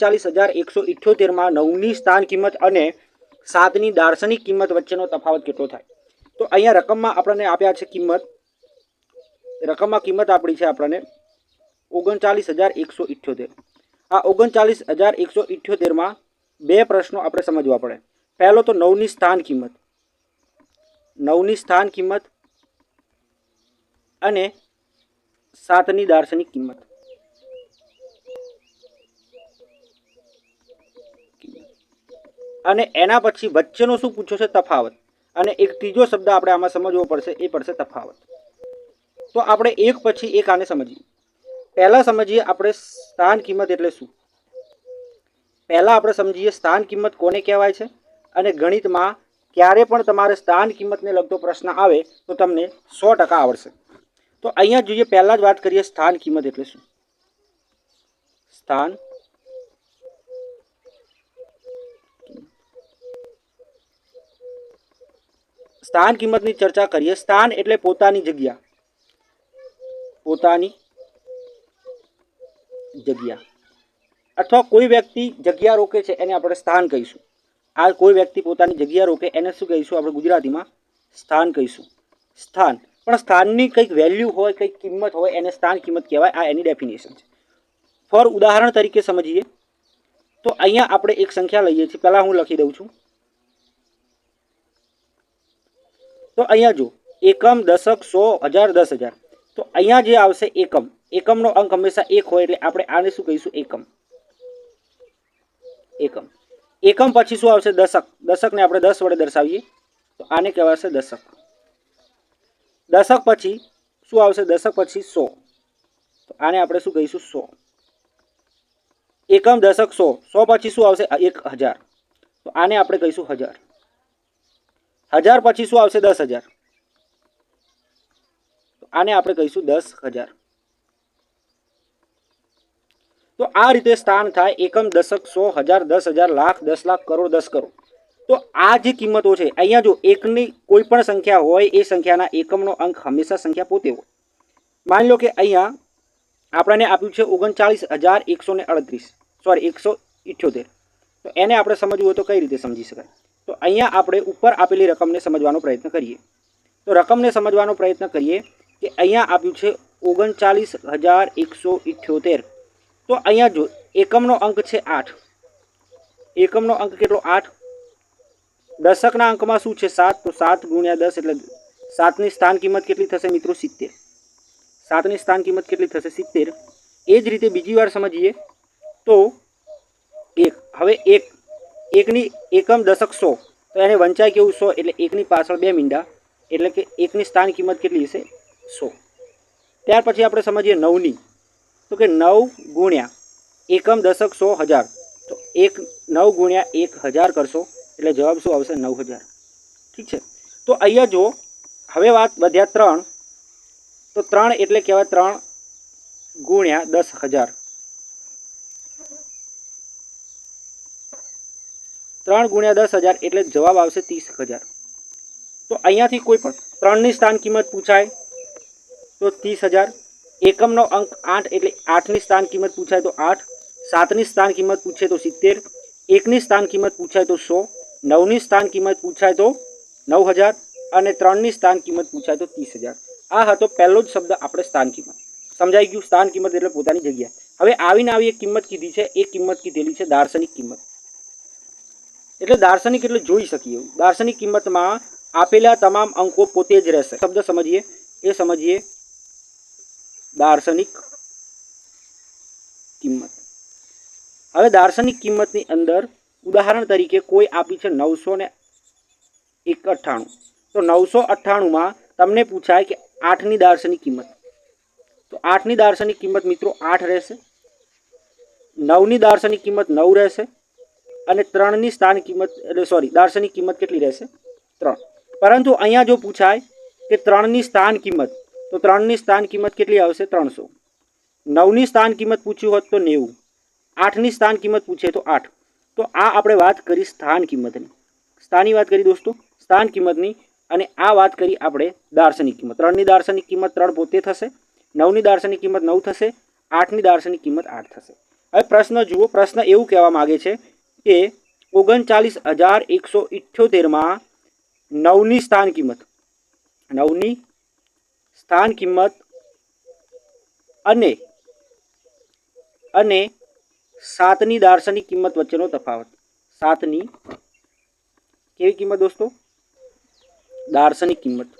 ઓગણચાલીસ હજાર એકસો ઇઠ્યોતેરમાં નવની સ્થાન કિંમત અને સાતની દાર્શનિક કિંમત વચ્ચેનો તફાવત કેટલો થાય? તો અહીંયા રકમમાં આપણને આપ્યા છે કિંમત. રકમમાં કિંમત આપણી છે આપણને ઓગણચાલીસ હજાર એકસો ઇઠ્યોતેર. આ ઓગણચાલીસ હજાર એકસો ઇઠ્યોતેરમાં બે પ્રશ્નો આપણે સમજવા પડે. પહેલો તો નવની સ્થાન કિંમત. નવની સ્થાન કિંમત અને સાતની દાર્શનિક કિંમત. અને એના પછી વચ્ચેનો શું પૂછ્યો છે? તફાવત. અને એક ત્રીજો શબ્દ આપણે આમાં સમજવો પડશે, એ પડશે તફાવત. તો આપણે એક પછી એક આને સમજીએ. પહેલાં સમજીએ આપણે સ્થાન કિંમત એટલે શું? પહેલાં આપણે સમજીએ સ્થાન કિંમત કોને કહેવાય છે? અને ગણિતમાં ક્યારે પણ તમારે સ્થાન કિંમતને લગતો પ્રશ્ન આવે, તો તમને સો ટકા આવડશે. તો અહીંયા જોઈએ, પહેલાં જ વાત કરીએ સ્થાન કિંમત એટલે શું? સ્થાન સ્થાન કિંમતની ચર્ચા કરીએ. સ્થાન એટલે પોતાની જગ્યા. પોતાની જગ્યા. અથવા કોઈ વ્યક્તિ જગ્યા રોકે છે એને આપણે સ્થાન કહીશું. આ કોઈ વ્યક્તિ પોતાની જગ્યા રોકે એને શું કહીશું? આપણે ગુજરાતીમાં સ્થાન કહીશું. સ્થાન. પણ સ્થાનની કંઈક વેલ્યુ હોય, કંઈક કિંમત હોય, એને સ્થાન કિંમત કહેવાય. આ એની ડેફિનેશન છે. ફોર ઉદાહરણ તરીકે સમજીએ, તો અહીંયા આપણે એક સંખ્યા લઈએ છીએ. પહેલાં હું લખી દઉં છું. તો અહીંયા જો એકમ, દશક, સો, હજાર, દસ હજાર. તો અહીંયા જે આવશે એકમ, એકમનો અંક હંમેશા એક હોય એટલે આપણે આને શું કહીશું? એકમ. એકમ. એકમ પછી શું આવશે? દશક. દશકને આપણે દસ વડે દર્શાવીએ, તો આને કહેવાશે દશક. દશક પછી શું આવશે? દશક પછી સો. તો આને આપણે શું કહીશું? સો. એકમ, દશક, સો. સો પછી શું આવશે? એક હજાર. તો આને આપણે કહીશું હજાર. હજાર પછી શું આવશે? દસ હજાર. આને આપણે કહીશું દસ હજાર. તો આ રીતે સ્થાન થાય. એકમ દશક સો હજાર, દસ હજાર, લાખ, દસ લાખ, કરોડ, દસ કરોડ. તો આ જે કિંમતો છે, અહીંયા જો એકની કોઈ પણ સંખ્યા હોય, એ સંખ્યાના એકમનો અંક હંમેશા સંખ્યા પોતે હોય. માની લો કે અહીંયા આપણને આપ્યું છે ઓગણચાળીસ હજાર એકસો ને અડત્રીસ. સોરી એકસો ઇઠ્યોતેર. તો એને આપણે સમજવું હોય તો કઈ રીતે સમજી શકાય? તો અહીંયા આપણે ઉપર આપેલી રકમને સમજવાનો પ્રયત્ન કરીએ. તો રકમને સમજવાનો પ્રયત્ન કરીએ કે અહીંયા આપ્યું છે ઓગણચાલીસ હજાર એકસો ઇઠ્યોતેર. તો અહીંયા જો એકમનો અંક છે આઠ. એકમનો અંક કેટલો? આઠ. દશકના અંકમાં શું છે સાત? તો સાત ગુણ્યા દસ એટલે સાતની સ્થાન કિંમત કેટલી થશે મિત્રો? સિત્તેર. સાતની સ્થાન કિંમત કેટલી થશે? સિત્તેર. એ જ રીતે બીજી વાર સમજીએ તો એક. હવે એક. એકની એકમ દશક સો, તો એને વંચાય કેવું સો? એટલે એકની પાછળ બે મીંડા, એટલે કે એકની સ્થાન કિંમત કેટલી હશે? સો. ત્યાર પછી આપણે સમજીએ નવની. તો કે નવ ગુણ્યા એકમ દશક સો હજાર. તો એક, નવ ગુણ્યા એક હજાર કરશો, એટલે જવાબ શું આવશે? નવ હજાર. ઠીક છે? તો અહીંયા જો હવે વાત વધ્યા ત્રણ. તો ત્રણ એટલે કહેવાય ત્રણ ગુણ્યા દસ હજાર. ત્રણ ગુણ્યા દસ હજાર એટલે જવાબ આવશે ત્રીસ હજાર. તો અહીંયાથી કોઈ પણ ત્રણની સ્થાન કિંમત પૂછાય તો ત્રીસ હજાર. એકમનો અંક આઠ એટલે આઠની સ્થાન કિંમત પૂછાય તો આઠ. સાતની સ્થાન કિંમત પૂછે તો સિત્તેર. એકની સ્થાન કિંમત પૂછાય તો સો. નવની સ્થાન કિંમત પૂછાય તો નવ હજાર અને ત્રણની સ્થાન કિંમત પૂછાય તો ત્રીસ હજાર. આ હતો પહેલો જ શબ્દ આપણે સ્થાન કિંમત. સમજાઈ ગયું? સ્થાન કિંમત એટલે પોતાની જગ્યા. હવે આવીને આવી એક કિંમત કીધી છે. એ કિંમત કીધેલી છે દાર્શનિક કિંમત. એટલે દાર્શનિક એટલે જોઈ શકીએ દાર્શનિક કિંમતમાં આપેલા તમામ અંકો પોતે જ રહેશે. શબ્દ સમજીએ. એ સમજીએ. દાર્શનિક કિંમત. હવે દાર્શનિક કિંમતની અંદર ઉદાહરણ તરીકે કોઈ આપી છે નવસો ને એક અઠ્ઠાણું તો નવસો અઠ્ઠાણુંમાં તમને પૂછાય કે આઠની દાર્શનિક કિંમત. તો આઠની દાર્શનિક કિંમત મિત્રો આઠ રહેશે. નવની દાર્શનિક કિંમત નવ રહેશે. અને ત્રણની સ્થાન કિંમત, એટલે સોરી દાર્શનિક કિંમત કેટલી રહેશે? ત્રણ. પરંતુ અહીંયા જો પૂછાય કે ત્રણની સ્થાન કિંમત, તો ત્રણની સ્થાન કિંમત કેટલી આવશે? ત્રણસો. નવની સ્થાન કિંમત પૂછ્યું હોત તો નેવું. આઠની સ્થાન કિંમત પૂછે તો આઠ. તો આ આપણે વાત કરી સ્થાન કિંમતની. સ્થાનની વાત કરી દોસ્તો, સ્થાન કિંમતની, અને આ વાત કરી આપણે દાર્શનિક કિંમત. ત્રણની દાર્શનિક કિંમત ત્રણ પોતે થશે, નવની દાર્શનિક કિંમત નવ થશે, આઠની દાર્શનિક કિંમત આઠ થશે. હવે પ્રશ્ન જુઓ, પ્રશ્ન એવું કહેવા માગે છે કે ઓગણચાલીસ હજાર એકસો ઇઠ્યોતેરમાં નવની સ્થાન કિંમત. નવની સ્થાન કિંમત અને અને સાતની દાર્શનિક કિંમત વચ્ચેનો તફાવત. સાતની કેવી કિંમત દોસ્તો? દાર્શનિક કિંમત.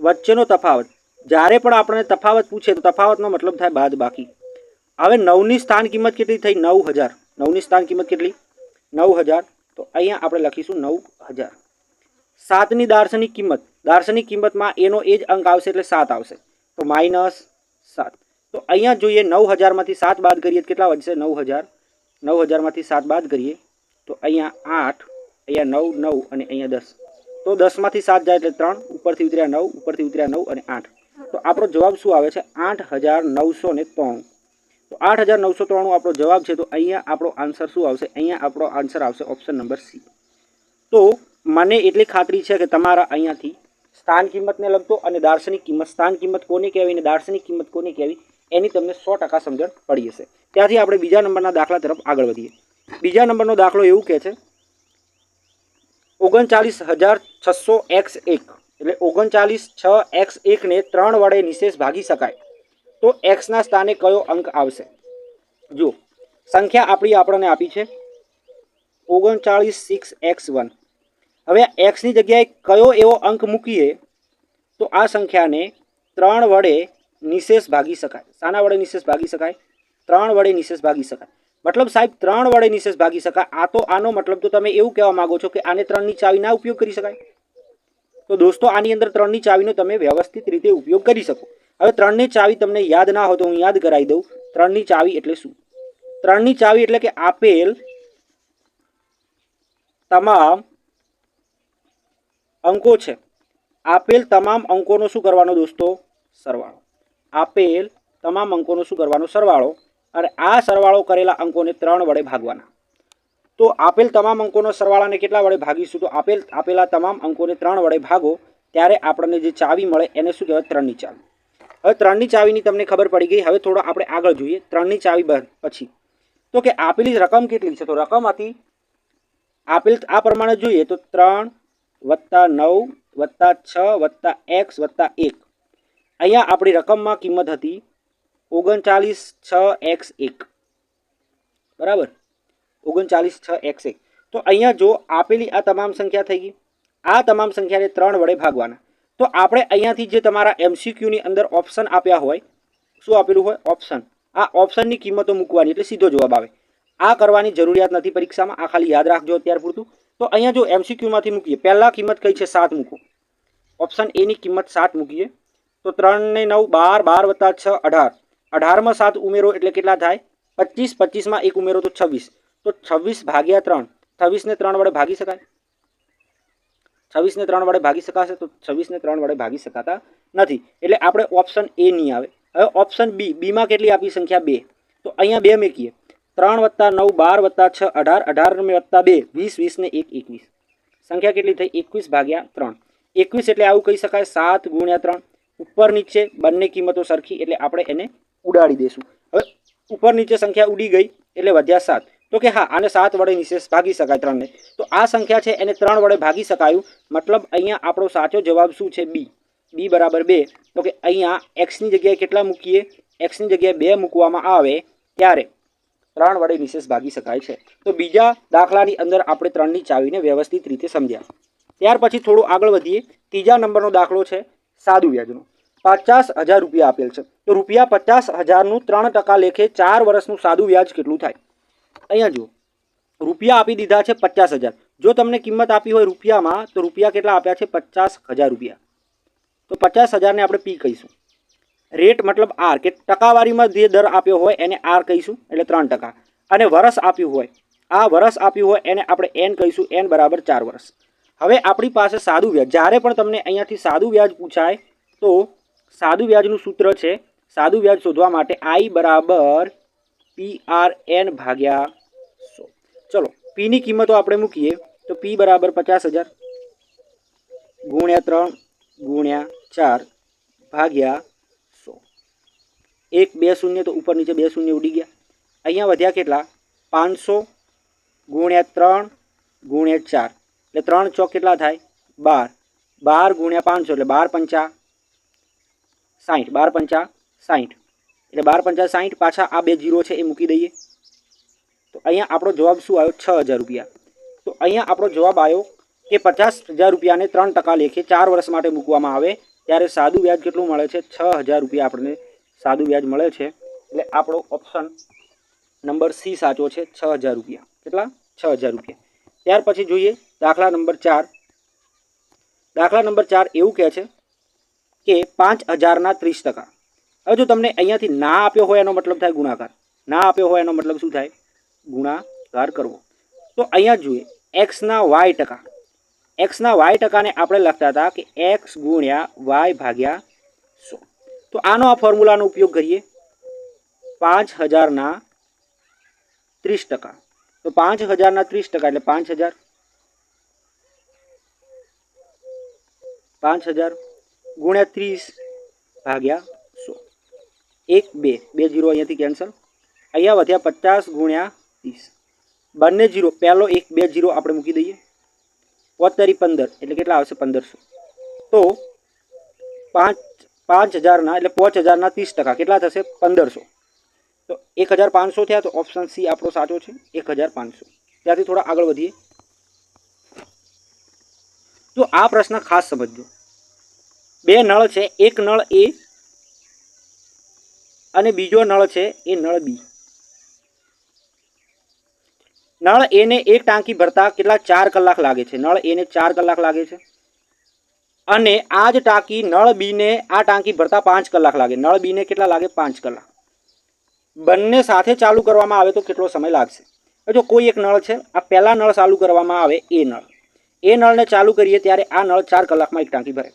વચ્ચેનો તફાવત. જ્યારે પણ આપણને તફાવત પૂછે તો તફાવતનો મતલબ થાય બાદ બાકી હવે નવની સ્થાન કિંમત કેટલી થઈ? નવ હજાર. નવની સ્થાન કિંમત કેટલી? નવ હજાર તો અહીંયા આપણે લખીશું નવ હજાર સાતની દાર્શનિક કિંમત. દાર્શનિક કિંમતમાં એનો એ જ અંક આવશે એટલે સાત આવશે. તો માઇનસ સાત. તો અહીંયા જોઈએ નવ હજારમાંથી સાત બાદ કરીએ કેટલા વધશે? નવ હજાર નવ હજારમાંથી સાત બાદ કરીએ તો અહીંયા આઠ, અહીંયા નવ નવ અને અહીંયા દસ. તો દસમાંથી સાત જાય એટલે ત્રણ, ઉપરથી ઉતર્યા નવ, ઉપરથી ઉતર્યા નવ અને આઠ. તો આપણો જવાબ શું આવે છે? આઠ હજાર નવસો ને ત્રાણું. તો આઠ હજાર નવસો ત્રાણું આપણો જવાબ છે, તો અહીંયા આપણો આન્સર શું આવશે? અહીંયા આપણો આન્સર આવશે ઓપ્શન નંબર સી. તો મને એટલી ખાતરી છે કે તમારા અહીંયાથી સ્થાન કિંમતને લગતો અને દાર્શનિક કિંમત, સ્થાન કિંમત કોને કહેવી અને દાર્શનિક કિંમત કોને કહેવી, એની તમને સો ટકા સમજણ પડી હશે. ત્યાંથી આપણે બીજા નંબરના દાખલા તરફ આગળ વધીએ. બીજા નંબરનો દાખલો એવું કહે છે, ઓગણચાલીસ હજાર છસો એક્સ એક એટલે ઓગણચાલીસ છ એક્સ એકને ત્રણ વડે નિશેષ ભાગી શકાય. તો એક્સના સ્થાને કયો અંક આવશે? જુઓ, સંખ્યા આપણી આપણને આપી છે. ઓગણચાળીસ, સિક્સ, એક્સ, વન. હવે એક્સની જગ્યાએ કયો એવો અંક મૂકીએ, તો આ સંખ્યાને ત્રણ વડે નિશેષ ભાગી શકાય. શાના વડે નિશેષ ભાગી શકાય? ત્રણ વડે નિશેષ ભાગી શકાય. મતલબ સાહેબ, ત્રણ વડે નિશેષ ભાગી શકાય. આ તો આનો મતલબ તો તમે એવું કહેવા માંગો છો કે આને ત્રણની ચાવી ના ઉપયોગ કરી શકાય? તો દોસ્તો, આની અંદર ત્રણની ચાવીનો તમે વ્યવસ્થિત રીતે ઉપયોગ કરી શકો. હવે ત્રણની ચાવી તમને યાદ ના હોય તો હું યાદ કરાવી દઉં. ત્રણની ચાવી એટલે શું? ત્રણની ચાવી એટલે કે આપેલ તમામ અંકો છે. આપેલ તમામ અંકોનો શું કરવાનો દોસ્તો? સરવાળો. આપેલ તમામ અંકોનો શું કરવાનો? સરવાળો. અને આ સરવાળો કરેલા અંકોને ત્રણ વડે ભાગવાના. તો આપેલ તમામ અંકોનો સરવાળાને કેટલા વડે ભાગીશું? તો આપેલ, આપેલા તમામ અંકોને ત્રણ વડે ભાગો. ત્યારે આપણને જે ચાવી મળે એને શું કહેવાય? ત્રણની ચાવી. હવે ત્રણની ચાવીની તમને ખબર પડી ગઈ. હવે થોડો આપણે આગળ જોઈએ. ત્રણની ચાવી પછી. તો કે આપેલી રકમ કેટલી છે? તો રકમ હતી આપેલ આ પ્રમાણે જોઈએ તો ત્રણ વત્તા નવ વત્તા છ વત્તા એક્સ વત્તા એક. અહીંયા આપણી રકમમાં કિંમત હતી ઓગણચાલીસ છ એક્સ એક. બરાબર? ઓગણચાલીસ છ એક્સ એક. તો અહીંયા જો આપેલી આ તમામ સંખ્યા થઈ ગઈ. આ તમામ સંખ્યાને ત્રણ વડે ભાગવાના. તો આપણે અહીંયાથી જે તમારા એમસીક્યુની અંદર ઓપ્શન આપ્યા હોય, શું આપેલું હોય? ઓપ્શન આ ઓપ્શનની કિંમતો મૂકવાની, એટલે સીધો જવાબ આવે. આ કરવાની જરૂરિયાત નથી પરીક્ષામાં, આ ખાલી યાદ રાખજો અત્યાર પૂરતું. તો અહીંયા જો એમસીક્યુમાંથી મૂકીએ, પહેલાં કિંમત કઈ છે? સાત મૂકો. ઓપ્શન એની કિંમત સાત મૂકીએ. તો ત્રણ ને નવ, બાર બાર વત્તા છ, અઢાર. અઢારમાં સાત ઉમેરો એટલે કેટલા થાય? પચીસ. પચીસમાં એક ઉમેરો તો છવ્વીસ. તો છવ્વીસ ભાગ્યા ત્રણ. છવ્વીસને ત્રણ વડે ભાગી શકાય? છવ્વીસને ત્રણ વડે ભાગી શકાશે તો છવ્વીસને ત્રણ વડે ભાગી શકાતા નથી. એટલે આપણે ઓપ્શન એ નહીં આવે. હવે ઓપ્શન બી બીમાં કેટલી આપી સંખ્યા બે? તો અહીંયા બે મેકીએ. ત્રણ વત્તા નવ, બાર વત્તા છ, અઢાર. અઢાર વત્તા બે, વીસ વીસને એક, એકવીસ. સંખ્યા કેટલી થઈ? એકવીસ ભાગ્યા ત્રણ. એકવીસ એટલે આવું કહી શકાય, સાત ગુણ્યા ત્રણ. ઉપર નીચે બંને કિંમતો સરખી, એટલે આપણે એને ઉડાડી દઈશું હવે ઉપર નીચે સંખ્યા ઉડી ગઈ, એટલે વધ્યા સાત. તો કે હા, આને સાત વડે નિશેષ ભાગી શકાય ત્રણને. તો આ સંખ્યા છે, એને ત્રણ વડે ભાગી શકાયું. મતલબ અહીંયા આપણો સાચો જવાબ શું છે? બી બી બરાબર બે. તો કે અહીંયા એક્સની જગ્યાએ કેટલા મૂકીએ? એક્સની જગ્યાએ બે મૂકવામાં આવે ત્યારે ત્રણ વડે નિશેષ ભાગી શકાય છે. તો બીજા દાખલાની અંદર આપણે ત્રણની ચાવીને વ્યવસ્થિત રીતે સમજ્યા. ત્યાર પછી થોડું આગળ વધીએ. ત્રીજા નંબરનો દાખલો છે, સાદું વ્યાજનો. પચાસ હજાર રૂપિયા આપેલ છે. તો રૂપિયા પચાસ હજારનું ત્રણ ટકા લેખે ચાર વર્ષનું સાદું વ્યાજ કેટલું થાય? અહીંયા જુઓ. રૂપિયા આપી દીધા છે પચાસ હજાર. જો તમને કિંમત આપી હોય રૂપિયામાં, તો રૂપિયા કેટલા આપ્યા છે? પચાસ હજાર રૂપિયા. તો પચાસ હજારને આપણે પી કહીશું. રેટ મતલબ આર કે ટકાવારીમાં જે દર આપ્યો હોય એને આર કહીશું, એટલે ત્રણ ટકા. અને વરસ આપ્યું હોય, આ વરસ આપ્યું હોય એને આપણે એન કહીશું એન બરાબર ચાર વર્ષ હવે આપણી પાસે સાદું વ્યાજ. જ્યારે પણ તમને અહીંયાથી સાદું વ્યાજ પૂછાય, તો સાદું વ્યાજનું સૂત્ર છે, સાદું વ્યાજ શોધવા માટે આઈ બરાબર પી આર એન ભાગ્યા ચલો પીની કિંમતો આપણે મૂકીએ. તો પી બરાબર પચાસ હજાર. ગુણ્યા ત્રણ, ગુણ્યા ચાર, ભાગ્યા સો. એક બે શૂન્ય તો ઉપર નીચે બે શૂન્ય ઉડી ગયા. અહીંયા વધ્યા કેટલા? પાંચસો ગુણ્યા ત્રણ, ગુણ્યા ચાર. એટલે ત્રણ ચોક કેટલા થાય? બાર. બાર ગુણ્યા પાંચસો, એટલે બાર પંચા સાઠ બાર પંચા સાઠ એટલે બાર પંચા સાઠ પાછા આ બે જીરો છે એ મૂકી દઈએ. તો અહીંયા આપણો જવાબ શું આવ્યો? છ હજાર રૂપિયા. તો અહીંયા આપણો જવાબ આવ્યો કે પચાસ હજાર રૂપિયાને ત્રણ ટકા લેખે ચાર વર્ષ માટે મૂકવામાં આવે ત્યારે સાદું વ્યાજ કેટલું મળે છે? છ હજાર રૂપિયા આપણને સાદું વ્યાજ મળે છે. એટલે આપણો ઓપ્શન નંબર સી સાચો છે, છ હજાર રૂપિયા. કેટલા? છ હજાર રૂપિયા. ત્યાર પછી જોઈએ દાખલા નંબર ચાર. દાખલા નંબર ચાર એવું કહે છે કે પાંચ હજારના ત્રીસ ટકા. હવે જો તમને અહીંયાથી ના આપ્યો હોય એનો મતલબ થાય ગુણાકાર. ના આપ્યો હોય એનો મતલબ શું થાય? ગુણાકાર કરવો. તો અહીંયા જોઈએ એક્સના વાય ટકા. એક્સના વાય ટકાને આપણે લખતા હતા કે એક્સ ગુણ્યા વાય ભાગ્યા સો. તો આનો આ ફોર્મ્યુલાનો ઉપયોગ કરીએ. પાંચ હજારના ત્રીસ ટકા. તો પાંચ હજારના ત્રીસ ટકા એટલે પાંચ હજાર. પાંચ હજાર ગુણ્યા ત્રીસ ભાગ્યા સો. એક, બે. બે, જીરો અહીંયાથી કેન્સલ. અહીંયા વધ્યા પચાસ ગુણ્યા ત્રીસ. બંને જીરો, પહેલો એક, બે જીરો આપણે મૂકી દઈએ. પોતેરી પંદર, એટલે કેટલા આવશે? પંદરસો. તો પાંચ પાંચ હજારના, એટલે પાંચ હજારના ત્રીસ ટકા. કેટલા થશે? પંદરસો. તો એક હજાર પાંચસો થયા તો ઓપ્શન સી આપણો સાચો છે. એક હજાર પાંચસો. ત્યાંથી થોડા આગળ વધીએ. તો આ પ્રશ્ન ખાસ સમજજો. બે નળ છે, એક નળ એ અને બીજો નળ છે, એ નળ બી. નળ એને એક ટાંકી ભરતા કેટલા ચાર કલાક લાગે છે. નળ એને ચાર કલાક લાગે છે. અને આ જ ટાંકી નળ બીને આ ટાંકી ભરતા પાંચ કલાક લાગે. નળ બીને કેટલા લાગે? પાંચ કલાક. બંને સાથે ચાલુ કરવામાં આવે તો કેટલો સમય લાગશે? જો કોઈ એક નળ છે, આ પહેલાં નળ ચાલુ કરવામાં આવે એ નળ. એ નળને ચાલુ કરીએ ત્યારે આ નળ ચાર કલાકમાં એક ટાંકી ભરે.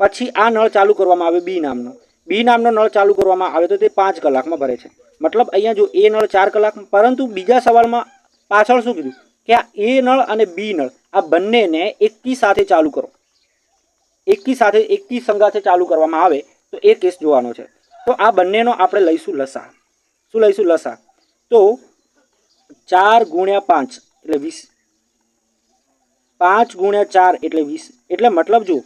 પછી આ નળ ચાલુ કરવામાં આવે બી નામનો. બી નામનો નળ ચાલુ કરવામાં આવે તો તે પાંચ કલાકમાં ભરે છે. મતલબ અહીંયા જો એ નળ ચાર કલાક, પરંતુ બીજા સવાલમાં પાછળ શું કીધું? કે આ એ નળ અને બી નળ, આ બંનેને એકી સાથે ચાલુ કરો. એકી સાથે એકી સંગાથે ચાલુ કરવામાં આવે તો એ કેસ જોવાનો છે. તો આ બંનેનો આપણે લઈશું લસા શું લઈશું લસા તો ચાર ગુણ્યા પાંચ એટલે વીસ. પાંચ ગુણ્યા ચાર એટલે વીસ. એટલે મતલબ જો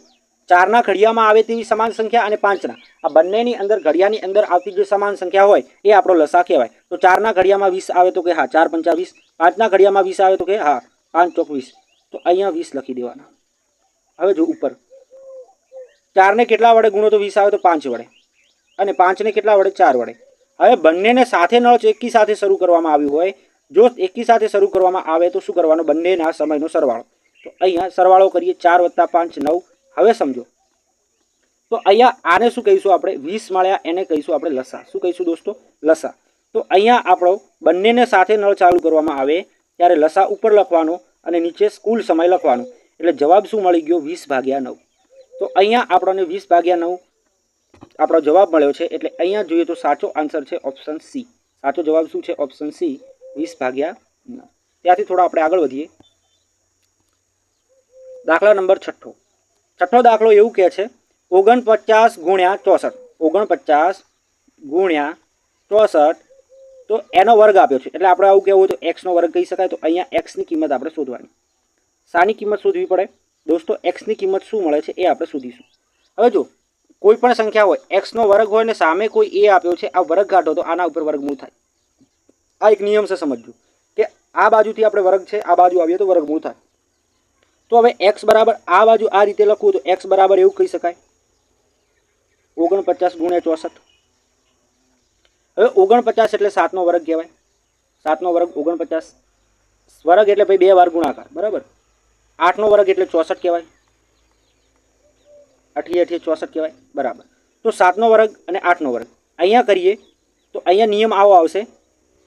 ચારના ઘડિયામાં આવે તેવી સમાન સંખ્યા અને પાંચના. આ બંનેની અંદર, ઘડિયાની અંદર આવતી જે સમાન સંખ્યા હોય, એ આપણો લસા કહેવાય. તો ચારના ઘડિયામાં વીસ આવે તો કે હા, ચાર પંચા વીસ. પાંચના ઘડિયામાં વીસ આવે તો કે હા, પાંચ ચોક વીસ. તો અહીંયા વીસ લખી દેવાના. હવે જો ઉપર. ચારને કેટલા વડે ગુણો તો વીસ આવે તો પાંચ વડે. અને પાંચને કેટલા વડે? ચાર વડે. હવે બંનેને સાથે નળ એકી સાથે શરૂ કરવામાં આવ્યું હોય, જો એકી સાથે શરૂ કરવામાં આવે તો શું કરવાનો? બંનેના સમયનો સરવાળો. તો અહીંયા સરવાળો કરીએ, ચાર વત્તા પાંચ, નવ. હવે સમજો. તો અહીંયા આને શું કહીશું આપણે? વીસ મળ્યા એને કહીશું આપણે લસા. શું કહીશું દોસ્તો? લસા. તો અહીંયા આપણો બંનેને સાથે નળ ચાલુ કરવામાં આવે ત્યારે લસા ઉપર લખવાનો અને નીચે સ્કૂલ સમય લખવાનો. એટલે જવાબ શું મળી ગયો? વીસ ભાગ્યા નવ. તો અહીંયા આપણને વીસ ભાગ્યા નવ આપણો જવાબ મળ્યો છે. એટલે અહીંયા જોઈએ તો સાચો આન્સર છે ઓપ્શન સી. સાચો જવાબ શું છે? ઓપ્શન સી, વીસ ભાગ્યા નવ. ત્યાંથી થોડા આપણે આગળ વધીએ. દાખલા નંબર છઠ્ઠો. છઠ્ઠો દાખલો એવું કહે છે, ઓગણપચાસ ગુણ્યા ચોસઠ. ઓગણપચાસ ગુણ્યા ચોસઠ, તો એનો વર્ગ આપ્યો છે. એટલે આપણે આવું કહેવું તો એક્સનો વર્ગ કહી શકાય. તો અહીંયા એક્સની કિંમત આપણે શોધવાની. શાની કિંમત શોધવી પડે? દોસ્તો એક્સની કિંમત શું મળે છે એ આપણે શોધીશું. હવે જો કોઈ પણ સંખ્યા હોય એક્સનો વર્ગ હોય ને સામે કોઈ એ આપ્યો છે, આ વર્ગ કાઢો તો આના ઉપર વર્ગમૂળ થાય. આ એક નિયમ છે, સમજજો. કે આ બાજુથી આપણે વર્ગ છે, આ બાજુ આવીએ તો વર્ગમૂળ થાય. તો હવે એક્સ બરાબર આ બાજુ આ રીતે લખવું તો એક્સ બરાબર એવું કહી શકાય. ઓગણપચાસ ગુણ્યા ચોસઠ. હવે ઓગણપચાસ એટલે સાતનો વર્ગ કહેવાય. સાતનો વર્ગ ઓગણપચાસ. વર્ગ એટલે ભાઈ બે વાર ગુણાકાર, બરાબર? આઠનો વર્ગ એટલે ચોસઠ કહેવાય. અઠી અઠી ચોસઠ કહેવાય, બરાબર. તો સાતનો વર્ગ અને આઠનો વર્ગ. અહીંયા કરીએ તો અહીંયા નિયમ આવો આવશે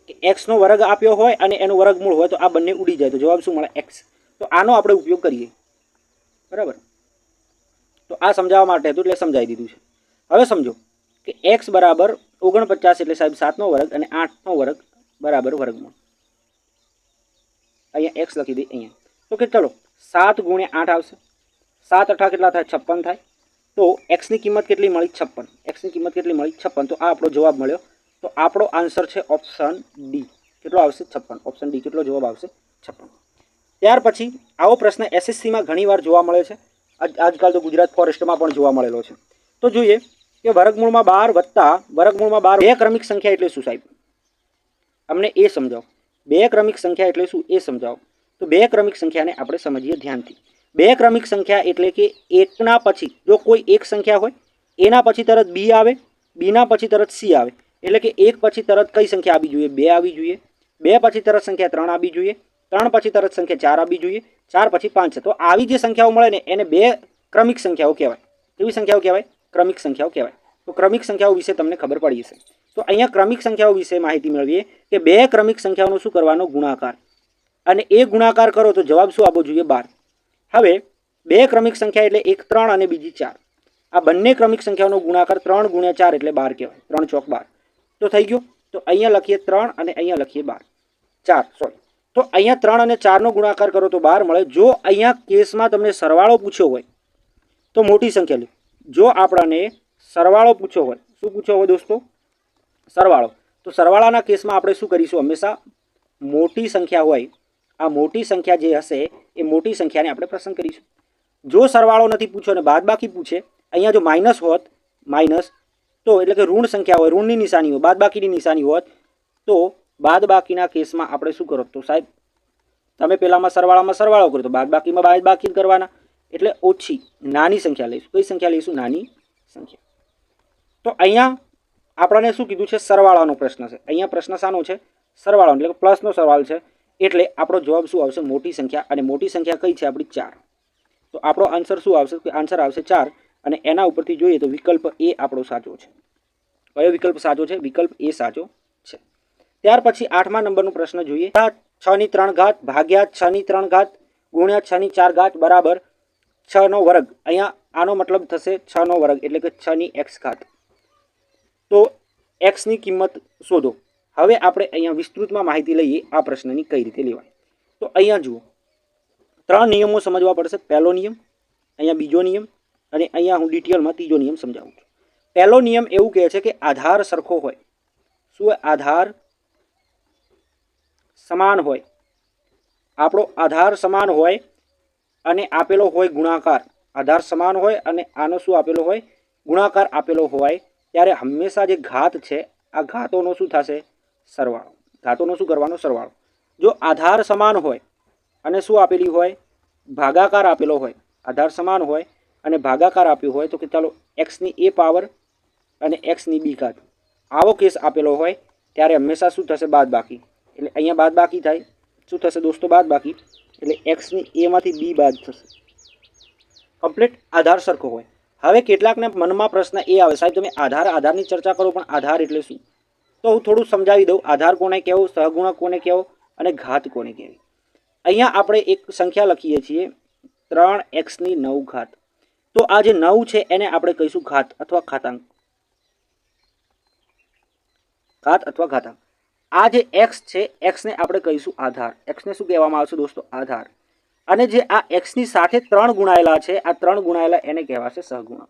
કે એક્સનો વર્ગ આપ્યો હોય અને એનું વર્ગમૂળ હોય તો આ બંને ઉડી જાય. તો જવાબ શું મળે? એક્સ તો આનો આપણે ઉપયોગ કરીએ. બરાબર? તો આ સમજાવવા માટે હતું એટલે સમજાવી દીધું છે. હવે સમજો કે એક્સ બરાબર ઓગણપચાસ એટલે સાહેબ સાતનો વર્ગ અને આઠનો વર્ગ બરાબર વર્ગમૂળ. અહીંયા એક્સ લખી દઈએ અહીંયા. તો કે ચલો, સાત ગુણ્યા આઠ આવશે. સાત અઠા કેટલા થાય? છપ્પન થાય. તો એક્સની કિંમત કેટલી મળી? છપ્પન. એક્સની કિંમત કેટલી મળી? છપ્પન. તો આ આપણો જવાબ મળ્યો. તો આપણો આન્સર છે ઓપ્શન ડી. કેટલો આવશે? છપ્પન. Option D. કેટલો જવાબ આવશે? છપ્પન. ત્યાર પછી આવો પ્રશ્ન એસએસસીમાં ઘણીવાર જોવા મળે છે. આજ- આજકાલ તો ગુજરાત ફોરેસ્ટમાં પણ જોવા મળેલો છે. તો જોઈએ કે વર્ગમૂળમાં બાર વત્તા વર્ગમૂળમાં બાર બે ક્રમિક સંખ્યા એટલે શું સાહેબ? અમને એ સમજાવો. બે ક્રમિક સંખ્યા એટલે શું? એ સમજાવો. તો બે ક્રમિક સંખ્યાને આપણે સમજીએ ધ્યાનથી. બે ક્રમિક સંખ્યા એટલે કે એકના પછી જો કોઈ એક સંખ્યા હોય, એના પછી તરત બી આવે, બીના પછી તરત સી આવે. એટલે કે એક પછી તરત કઈ સંખ્યા આવી જોઈએ? બે આવી જોઈએ. બે પછી તરત સંખ્યા ત્રણ આવી જોઈએ. ત્રણ પછી તરત સંખ્યા ચાર આવી જોઈએ, ચાર પછી પાંચ છે. તો આવી જે સંખ્યાઓ મળે ને, એને બે ક્રમિક સંખ્યાઓ કહેવાય. કેવી સંખ્યાઓ કહેવાય? ક્રમિક સંખ્યાઓ કહેવાય. તો ક્રમિક સંખ્યાઓ વિશે તમને ખબર પડી હશે. તો અહીંયા ક્રમિક સંખ્યાઓ વિશે માહિતી મેળવીએ કે બે ક્રમિક સંખ્યાઓનો શું કરવાનો? ગુણાકાર. અને એ ગુણાકાર કરો તો જવાબ શું આપવો જોઈએ? બાર. હવે, બે ક્રમિક સંખ્યા એટલે એક ત્રણ અને બીજી ચાર. આ બંને ક્રમિક સંખ્યાઓનો ગુણાકાર ત્રણ ગુણ્યા ચાર એટલે બાર કહેવાય. ત્રણ ચોક બાર. તો થઈ ગયો. તો અહીંયા લખીએ ત્રણ અને અહીંયા લખીએ બાર. ચાર સોરી તો અહીંયા ત્રણ અને ચારનો ગુણાકાર કરો તો બાર મળે. જો અહીંયા કેસમાં તમને સરવાળો પૂછ્યો હોય, તો મોટી સંખ્યા જો આપણને સરવાળો પૂછ્યો હોય, શું પૂછ્યો હોય દોસ્તો? સરવાળો. તો સરવાળાના કેસમાં આપણે શું કરીશું? હંમેશા મોટી સંખ્યા હોય, આ મોટી સંખ્યા જે હશે, એ મોટી સંખ્યાને આપણે પસંદ કરીશું. જો સરવાળો નથી પૂછ્યો અને બાદબાકી પૂછે, અહીંયા જો માઇનસ હોત, માઇનસ, તો એટલે કે ઋણ સંખ્યા હોય, ઋણની નિશાની હોય, બાદબાકીની નિશાની હોત, તો બાદબાકીના કેસમાં આપણે શું કરો? તો સાહેબ, તમે પહેલાંમાં સરવાળામાં સરવાળો કરો તો બાદ બાકીમાં બાદ બાકી કરવાના. એટલે ઓછી નાની સંખ્યા લઈશું. કઈ સંખ્યા લઈશું? નાની સંખ્યા. તો અહીંયા આપણને શું કીધું છે? સરવાળાનો પ્રશ્ન છે. અહીંયા પ્રશ્ન શાનો છે? સરવાળાનો. એટલે પ્લસનો સવાલ છે. એટલે આપણો જવાબ શું આવશે? મોટી સંખ્યા. અને મોટી સંખ્યા કઈ છે? આપણી ચાર. તો આપણો આન્સર શું આવશે? આન્સર આવશે ચાર. અને એના ઉપરથી જોઈએ તો વિકલ્પ એ આપણો સાચો છે. કયો વિકલ્પ સાચો છે? વિકલ્પ એ સાચો ત્યાર પછી આઠમા નંબરનો પ્રશ્ન જોઈએ. છ ની ત્રણ ઘાત ભાગ્યા છ ની ત્રણ ઘાત ગુણ્યા છ ની ચાર ઘાત બરાબર છ નો વર્ગ. અહીંયા આનો મતલબ થશે છ નો વર્ગ, એટલે કે છ ની એક્સ ઘાત. તો એક્સની કિંમત શોધો. હવે આપણે અહીંયા વિસ્તૃતમાં માહિતી લઈએ આ પ્રશ્નની કઈ રીતે લેવાય. તો અહીંયા જુઓ. ત્રણ નિયમો સમજવા પડશે. પહેલો નિયમ, અહીંયા બીજો નિયમ, અને અહીંયા હું ડિટેલમાં ત્રીજો નિયમ સમજાવું છું. પહેલો નિયમ એવું કહે છે કે આધાર સરખો હોય. શું આધાર સમાન હોય. આપણો આધાર સમાન હોય અને આપેલો હોય ગુણાકાર. આધાર સમાન હોય અને આનો શું આપેલો હોય? ગુણાકાર આપેલો હોય. ત્યારે હંમેશા જે ઘાત છે, આ ઘાતોનો શું થશે? સરવાળો. ઘાતોનો શું કરવાનો? સરવાળો. જો આધાર સમાન હોય અને શું આપેલી હોય? ભાગાકાર આપેલો હોય. આધાર સમાન હોય અને ભાગાકાર આપ્યો હોય તો કે ચાલો એક્સની એ પાવર અને એક્સની બી ઘાત આવો કેસ આપેલો હોય, ત્યારે હંમેશા શું થશે? બાદ બાકી એટલે અહીંયા બાદ બાકી થાય. શું થશે? દોસ્તો, બાદ બાકી. એટલે એક્સની એમાંથી બી બાદ થશે. કમ્પ્લીટ આધાર સરખો હોય. હવે કેટલાકને મનમાં પ્રશ્ન એ આવે, સાહેબ, તમે આધાર, આધારની ચર્ચા કરો, પણ આધાર એટલે શું? તો હું થોડું સમજાવી દઉં. આધાર કોને કહેવો? સહગુણક કોને કહેવો? અને ઘાત કોને કહેવી? અહીંયા આપણે એક સંખ્યા લખીએ છીએ. ત્રણ એક્સની નવ ઘાત. તો આ જે નવ છે, એને આપણે કહીશું ઘાત અથવા ખાતાંક ઘાત અથવા ઘાતાંક. આ જે એક્સ છે એક્સને આપણે કહીશું આધાર. એક્સને શું કહેવામાં આવશે દોસ્તો? આધાર. અને જે આ એક્સની સાથે ત્રણ ગુણાયેલા છે, આ ત્રણ ગુણાયેલા એને કહેવાશે સહગુણક.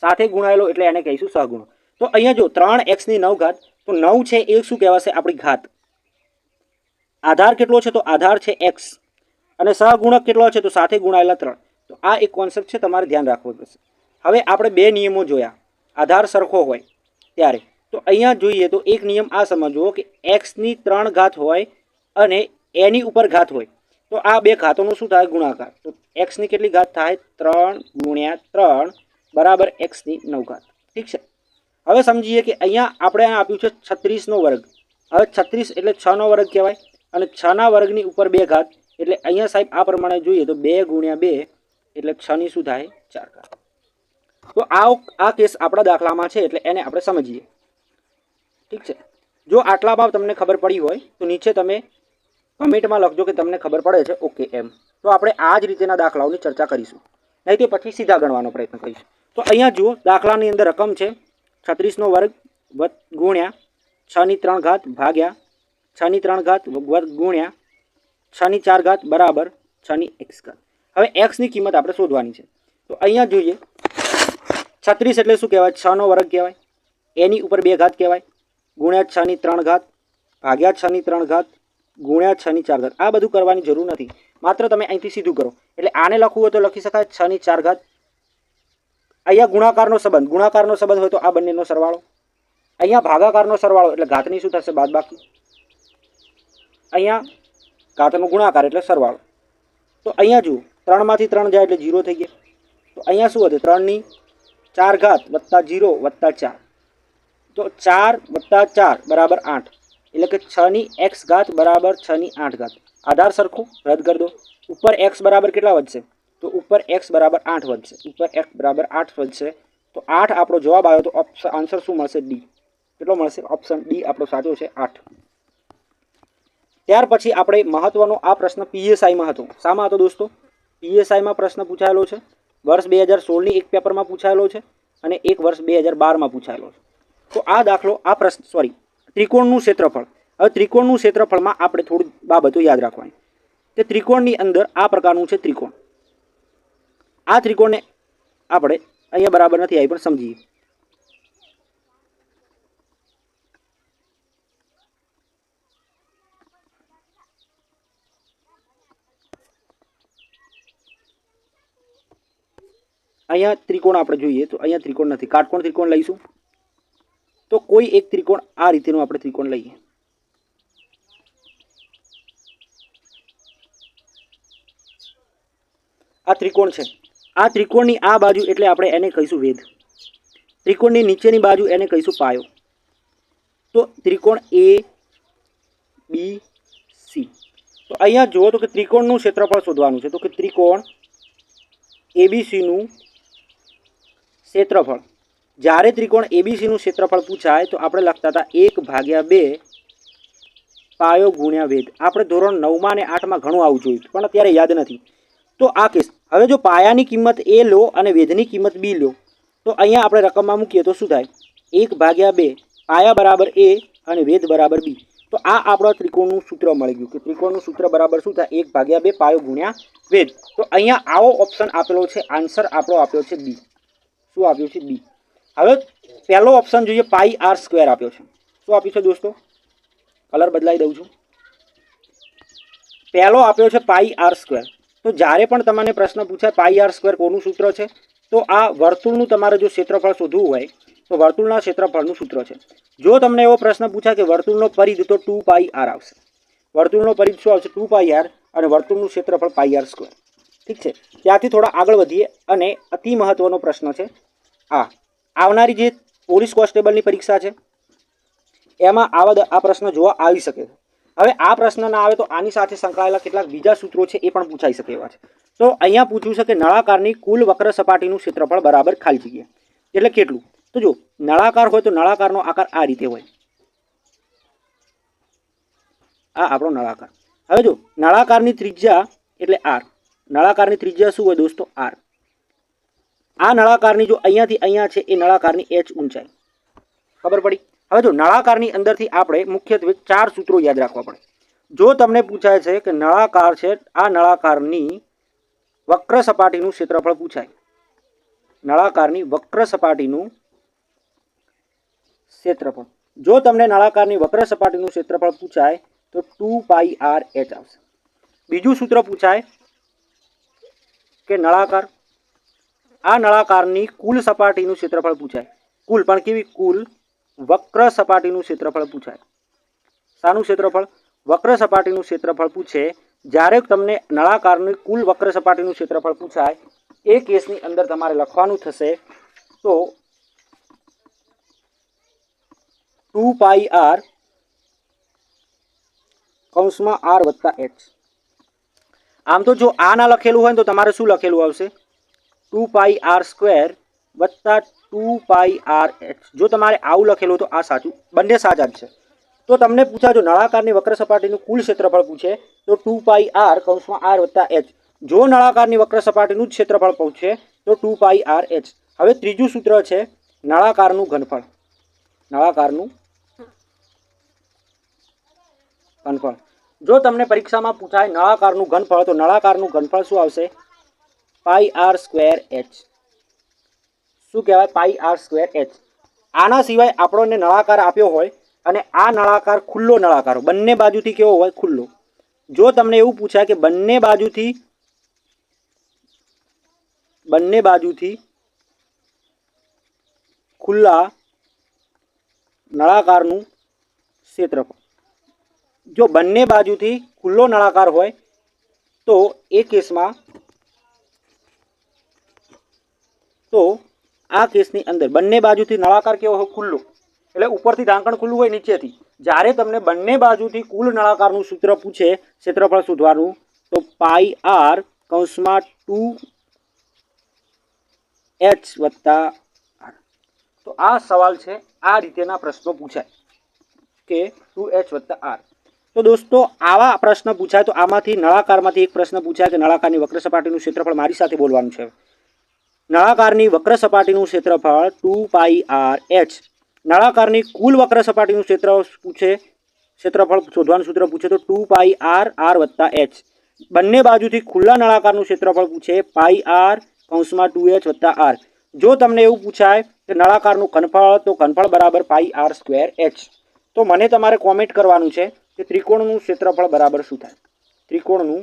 સાથે ગુણાયેલો એટલે એને કહીશું સહગુણક. તો અહીંયા જો ત્રણ એક્સની નવ ઘાત તો નવ છે એ શું કહેવાશે? આપણી ઘાત. આધાર કેટલો છે? તો આધાર છે એક્સ અને સહગુણક કેટલો છે? તો સાથે ગુણાયેલા ત્રણ. તો આ એક કોન્સેપ્ટ છે, તમારે ધ્યાન રાખવો પડશે. હવે આપણે બે નિયમો જોયા. આધાર સરખો હોય, ત્યારે. તો અહીંયા જોઈએ તો એક નિયમ આ સમજવો કે એક્સની ત્રણ ઘાત હોય અને એની ઉપર ઘાત હોય. તો આ બે ઘાતોનો શું થાય? ગુણાકાર. તો એક્સની કેટલી ઘાત થાય? ત્રણ ગુણ્યા ત્રણ બરાબર એક્સની નવ ઘાત. ઠીક છે? હવે સમજીએ કે અહીંયા આપણે આપ્યું છે છત્રીસનો વર્ગ. હવે છત્રીસ એટલે છનો વર્ગ કહેવાય અને છના વર્ગની ઉપર બે ઘાત. એટલે અહીંયા સાહેબ આ પ્રમાણે જોઈએ તો બે ગુણ્યા બે એટલે છની શું થાય? ચાર ઘાત. તો આ આ કેસ આપણા દાખલામાં છે એટલે એને આપણે સમજીએ. ઠીક છે? જો આટલા ભાવ તમને ખબર પડી હોય, તો નીચે તમે કમેન્ટમાં લખજો કે તમને ખબર પડે છે. ઓકે, એમ. તો આપણે આ જ રીતેના દાખલાઓની ચર્ચા કરીશું. નહીં તે પછી સીધા ગણવાનો પ્રયત્ન કરીશું. તો અહીંયા જુઓ, દાખલાની અંદર રકમ છે છત્રીસનો વર્ગ ગુણ્યા છની ત્રણ ઘાત ભાગ્યા છની ત્રણ ઘાત વર્ગ ગુણ્યા છની ચાર ઘાત બરાબર છની એક્સ ઘાત. હવે એક્સની કિંમત આપણે શોધવાની છે. તો અહીંયા જોઈએ, છત્રીસ એટલે શું કહેવાય? છનો વર્ગ કહેવાય. એની ઉપર બે ઘાત કહેવાય. ગુણ્યા છની ત્રણ ઘાત, ભાગ્યા છની ત્રણ ઘાત, ગુણ્યા છની ચાર ઘાત. આ બધું કરવાની જરૂર નથી. માત્ર તમે અહીંથી સીધું કરો. એટલે આને લખવું હોય તો લખી શકાય છની ચાર ઘાત. અહીંયા ગુણાકારનો સંબંધ. ગુણાકારનો સંબંધ હોય તો આ બંનેનો સરવાળો. અહીંયા ભાગાકારનો સરવાળો, એટલે ઘાતની શું થશે બાદબાકી અહીંયા ઘાતનો ગુણાકાર એટલે સરવાળો. તો અહીંયા જુઓ ત્રણમાંથી ત્રણ જાય એટલે જીરો થઈ ગયા. તો અહીંયા શું હતું ત્રણની ચાર ઘાત વત્તા જીરો વત્તા ચાર. તો ચાર વત્તા ચાર બરાબર આઠ. એટલે કે છની એક્સ ઘાત બરાબર છની આઠ ઘાત. આધાર સરખું? રદ કરી દો. ઉપર એક્સ બરાબર કેટલા વધશે? તો ઉપર એક્સ બરાબર આઠ વધશે. ઉપર એક્સ બરાબર આઠ વધશે. તો આઠ આપણો જવાબ આવ્યો તો ઓપ્શન આન્સર શું મળશે? ડી કેટલો મળશે? ઓપ્શન ડી આપણો સાચો છે આઠ. ત્યાર પછી આપણે મહત્વનો આ પ્રશ્ન પીએસઆઈમાં હતો. શામાં હતો દોસ્તો? પીએસઆઈમાં પ્રશ્ન પૂછાયેલો છે. વર્ષ બે હજાર સોળની એક પેપરમાં પૂછાયેલો છે અને એક વર્ષ બે હજાર બારમાં પૂછાયેલો છે. તો આ દાખલો, આ પ્રશ્ન સોરી ત્રિકોણનું ક્ષેત્રફળ. હવે ત્રિકોણનું ક્ષેત્રફળમાં આપણે થોડી બાબતો યાદ રાખવાની. તે ત્રિકોણની અંદર આ પ્રકારનું છે ત્રિકોણ. આ ત્રિકોણને આપણે અહીંયા બરાબર નથી આવી, પણ સમજીએ. અહીંયા ત્રિકોણ આપણે જોઈએ તો અહીંયા ત્રિકોણ નથી. કાટકોણ ત્રિકોણ લઈશું. તો કોઈ એક ત્રિકોણ આ રીતેનું આપણે ત્રિકોણ લઈએ. આ ત્રિકોણ છે. આ ત્રિકોણની આ બાજુ એટલે આપણે એને કહીશું વેધ. ત્રિકોણની નીચેની બાજુ એને કહીશું પાયો. તો ત્રિકોણ એ, બી, સી. તો અહીંયા જુઓ તો કે ત્રિકોણનું ક્ષેત્રફળ શોધવાનું છે. તો કે ત્રિકોણ એબીસીનું ક્ષેત્રફળ. જ્યારે ત્રિકોણ એબીસીનું ક્ષેત્રફળ પૂછાય તો આપણે લખતા હતા એક ભાગ્યા બે પાયો ગુણ્યા વેદ આપણે ધોરણ નવમાં અને આઠમાં ઘણું આવું જોયું પણ અત્યારે યાદ નથી. તો આ કેસ. હવે જો પાયાની કિંમત એ લો અને વેધની કિંમત બી લો, તો અહીંયા આપણે રકમમાં મૂકીએ તો શું થાય? એક ભાગ્યા બે, પાયા બરાબર એ અને વેદ બરાબર બી તો આ આપણો ત્રિકોણનું સૂત્ર મળી ગયું કે ત્રિકોણનું સૂત્ર બરાબર શું થાય? એક ભાગ્યા બે પાયો ગુણ્યા વેદ તો અહીંયા આવો ઓપ્શન આપેલો છે આન્સર આપણો આપ્યો છે બી શું આપ્યું છે? બી હવે પહેલો ઓપ્શન જોઈએ પાઈ આર સ્ક્વેર આપ્યો છે. શું આપ્યું છે દોસ્તો? કલર બદલાઈ દઉં છું. પહેલો આપ્યો છે પાઈ આર સ્ક્વેર તો જ્યારે પણ તમને પ્રશ્ન પૂછાય પાઈ આર સ્ક્વેર કોનું સૂત્ર છે, તો આ વર્તુળનું તમારે જો ક્ષેત્રફળ શોધવું હોય, તો વર્તુળના ક્ષેત્રફળનું સૂત્ર છે. જો તમને એવો પ્રશ્ન પૂછાય કે વર્તુળનો પરિધ તો ટુ પાઈ આર આવશે. વર્તુળનો પરિધ શું આવશે? ટુ પાઈ આર અને વર્તુળનું ક્ષેત્રફળ પાઈ આર સ્ક્વેર ઠીક છે? ત્યાંથી થોડા આગળ વધીએ અને અતિ મહત્વનો પ્રશ્ન છે આ. આવનારી જે પોલીસ કોન્સ્ટેબલની પરીક્ષા છે, એમાં આવા આ પ્રશ્ન જોવા આવી શકે છે. હવે આ પ્રશ્ન ના આવે તો આની સાથે સંકળાયેલા કેટલાક બીજા સૂત્રો છે એ પણ પૂછાઈ શકે એવા છે. તો અહીંયા પૂછ્યું છે કે નળાકારની કુલ વક્ર સપાટીનું ક્ષેત્રફળ બરાબર ખાલી જગ્યા. એટલે કેટલું? તો જો નળાકાર હોય તો નળાકારનો આકાર આ રીતે હોય. આ આપણો નળાકાર. હવે જો નળાકારની ત્રિજ્યા એટલે આર નળાકારની ત્રિજ્યા શું હોય દોસ્તો? આર આ નળાકારની જો અહીંયાથી અહીંયા છે, એ નળાકારની એચ ઊંચાઈ. ખબર પડી? હવે જો નળાકારની અંદરથી આપણે મુખ્યત્વે ચાર સૂત્રો યાદ રાખવા પડે. જો તમને પૂછાય છે કે નળાકાર છે, આ નળાકારની વક્ર સપાટીનું ક્ષેત્રફળ પૂછાય. નળાકારની વક્ર સપાટીનું ક્ષેત્રફળ. જો તમને નળાકારની વક્ર સપાટીનું ક્ષેત્રફળ પૂછાય, તો ટુ પાઈ આર એચ આવશે. બીજું સૂત્ર પૂછાય કે નળાકાર આ નળાકારની કુલ સપાટીનું ક્ષેત્રફળ પૂછાય. કુલ, પણ કેવી કુલ? વક્ર સપાટીનું ક્ષેત્રફળ પૂછાય. શાનું ક્ષેત્રફળ? વક્ર સપાટીનું ક્ષેત્રફળ પૂછે. જ્યારે તમને નળાકારની કુલ વક્ર સપાટીનું ક્ષેત્રફળ પૂછાય, એ કેસની અંદર તમારે લખવાનું થશે તો ટુ પાઈ આર કૌંસમાં આર વત્તા એચ આમ તો જો આ ના લખેલું હોય તો તમારે શું લખેલું આવશે? ટુ પાઈ આર સ્ક્વેર વત્તા ટુ પાઈ આર એચ જો તમારે આવું લખેલું તો આ સાચું, બંને સાચા જ છે. તો તમને પૂછા જો નળાકારની વક્ર સપાટીનું કુલ ક્ષેત્રફળ પૂછે, તો ટુ પાઈ આર કૌંસમાં આર વત્તા એચ જો નળાકારની વક્ર સપાટીનું જ ક્ષેત્રફળ પૂછે, તો ટુ પાઈ આર એચ હવે ત્રીજું સૂત્ર છે નળાકારનું ઘનફળ. નળાકારનું ઘનફળ. જો તમને પરીક્ષામાં પૂછાય નળાકારનું ઘનફળ, તો નળાકારનું ઘનફળ શું આવશે? પાઈ આર સ્ક્વેર એચ શું કહેવાય? પાઈ આર સ્ક્વેર એચ આના સિવાય આપણોને નળાકાર આપ્યો હોય અને આ નળાકાર ખુલ્લો નળાકાર બંને બાજુથી કેવો હોય? ખુલ્લો. જો તમને એવું પૂછાય કે બંને બાજુથી બંને બાજુથી ખુલ્લા નળાકારનું ક્ષેત્રફળ. જો બંને બાજુથી ખુલ્લો નળાકાર હોય, તો એ કેસમાં તો આ કેસની અંદર બંને બાજુથી નળાકાર કેવો હોય? ખુલ્લો. એટલે ઉપરથી ઢાંકણ ખુલ્લું હોય, નીચેથી. જ્યારે તમને બંને બાજુથી કુલ નળાકારનું સૂત્ર પૂછે ક્ષેત્રફળ શોધવાનું, તો પાઈ આર કૌંસમાં ટુ એચ વત્તા આર. તો આ સવાલ છે, આ રીતેના પ્રશ્નો પૂછાય કે ટુ એચ વત્તા આર. તો દોસ્તો, આવા પ્રશ્ન પૂછાય તો આમાંથી નળાકારમાંથી એક પ્રશ્ન પૂછાય કે નળાકારની વક્ર સપાટીનું ક્ષેત્રફળ મારી સાથે બોલવાનું છે. નળાકારની વક્ર સપાટીનું ક્ષેત્રફળ ટુ પાઈ આર એચ. નળાકારની કુલ વક્ર સપાટીનું ક્ષેત્ર પૂછે ક્ષેત્રફળ શોધવાનું સૂત્ર પૂછે તો ટુ પાઈ આર આર વત્તા એચ. બંને બાજુથી ખુલ્લા નળાકારનું ક્ષેત્રફળ પૂછે પાઈ આર કૌંસમાં ટુ એચ વત્તા આર. જો તમને એવું પૂછાય કે નળાકારનું ઘનફળ, તો ઘનફળ બરાબર પાઈ આર સ્ક્વેર એચ. તો મને તમારે કોમેન્ટ કરવાનું છે કે ત્રિકોણનું ક્ષેત્રફળ બરાબર શું થાય? ત્રિકોણનું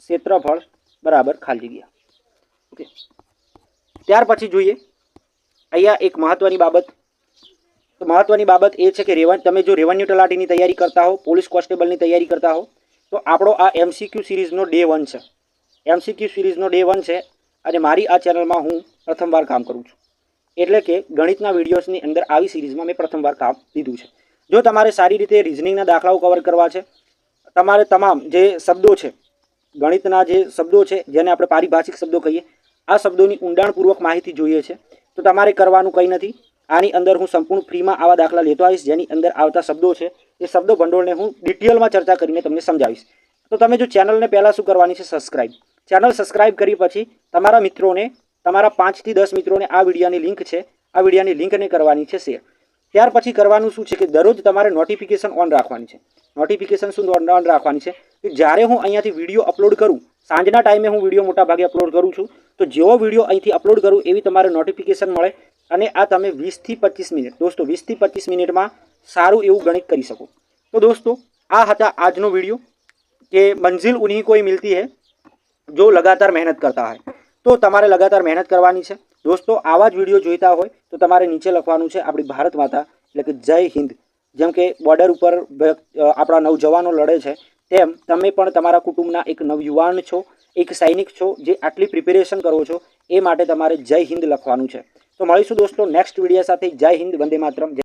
ક્ષેત્રફળ બરાબર ખાલી જગ્યા. ઓકે ત્યાર પછી જોઈએ. અહીંયા એક મહત્વની બાબત. તો મહત્વની બાબત એ છે કે રેવન, તમે જો રેવન્યુ તલાટીની તૈયારી કરતા હો, પોલીસ કોન્સ્ટેબલની તૈયારી કરતા હો, તો આપણો આ એમસીક્યુ સિરીઝનો ડે વન છે. એમસીક્યુ સિરીઝનો ડે વન છે. અને મારી આ ચેનલમાં હું પ્રથમવાર કામ કરું છું. એટલે કે ગણિતના વિડીયોઝની અંદર આવી સિરીઝમાં મેં પ્રથમવાર કામ લીધું છે. જો તમારે સારી રીતે રિઝનિંગના દાખલાઓ કવર કરવા છે, તમારે તમામ જે શબ્દો છે, ગણિતના જે શબ્દો છે, જેને આપણે પારિભાષિક શબ્દો કહીએ આ શબ્દોની ઊંડાણપૂર્વક માહિતી જોઈએ છે. તો તમારે કરવાનું કંઈ નથી. આની અંદર હું સંપૂર્ણ ફ્રીમાં આવા દાખલા લેતો આવીશ. જેની અંદર આવતા શબ્દો છે, એ શબ્દો ભંડોળને હું ડિટેલમાં ચર્ચા કરીને તમને સમજાવીશ. તો તમે જો ચેનલને પહેલાં શું કરવાની છે, સબસ્ક્રાઇબ. ચેનલ સબસ્ક્રાઇબ કરી પછી તમારા મિત્રોને, તમારા પાંચથી દસ મિત્રોને આ વિડીયાની લિંક છે, આ વિડીયાની લિંકને કરવાની છે શેર. ત્યાર પછી કરવાનું શું છે કે દરરોજ તમારે નોટિફિકેશન ઓન રાખવાની છે. નોટિફિકેશન શું ઓન રાખવાની છે? કે જ્યારે હું અહીંયાથી વીડિયો અપલોડ કરું, સાંજના ટાઈમે હું વીડિયો મોટા ભાગે અપલોડ કરું છું. તો જેવો વીડિયો અહીંથી અપલોડ કરું એવી તમારે નોટિફિકેશન મળે અને આ તમે વીસથી પચીસ મિનિટ, દોસ્તો વીસથી પચીસ મિનિટમાં સારું એવું ગણિત કરી શકો. તો દોસ્તો, આ હતા આજનો વીડિયો કે મંજિલ ઉની કોઈ મિલતી હે જો લગાતાર મહેનત કરતા હોય. તો તમારે લગાતાર મહેનત કરવાની છે. દોસ્તો, આવા જ વીડિયો જોઈતા હોય તો તમારે નીચે લખવાનું છે આપણી ભારત માતા, એટલે કે જય હિન્દ. જેમ કે બોર્ડર ઉપર આપણા નવજવાનો લડે છે. તેમ તમે પણ તમારા કુટુંબના એક નવયુવાન છો, એક સૈનિક છો, જે આટલી પ્રિપેરેશન કરો છો, એ માટે તમારે જય હિન્દ લખવાનું છે. તો મળીશું દોસ્તો નેક્સ્ટ વીડિયો સાથે. જય હિન્દ, વંદે માતરમ.